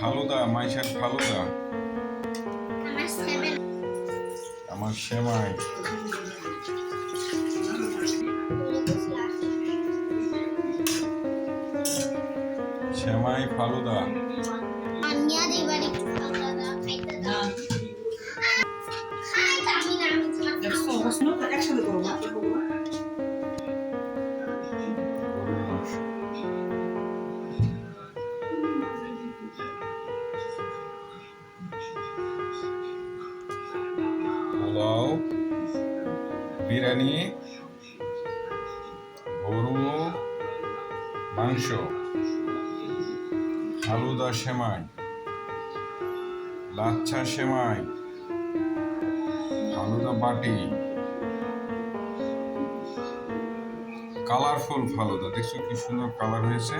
ফালুদা মাইশার ফালুদা আমার সেমাই সেমাই ফালুদা আনিয়া দেবারে বিরিয়ানি, গরু, মাংস, হালুদা সেমাই, লাচ্ছা সেমাই ফালুদা বাটি, কালারফুল ফালুদা দেখছ কি সুন্দর কালার হয়েছে?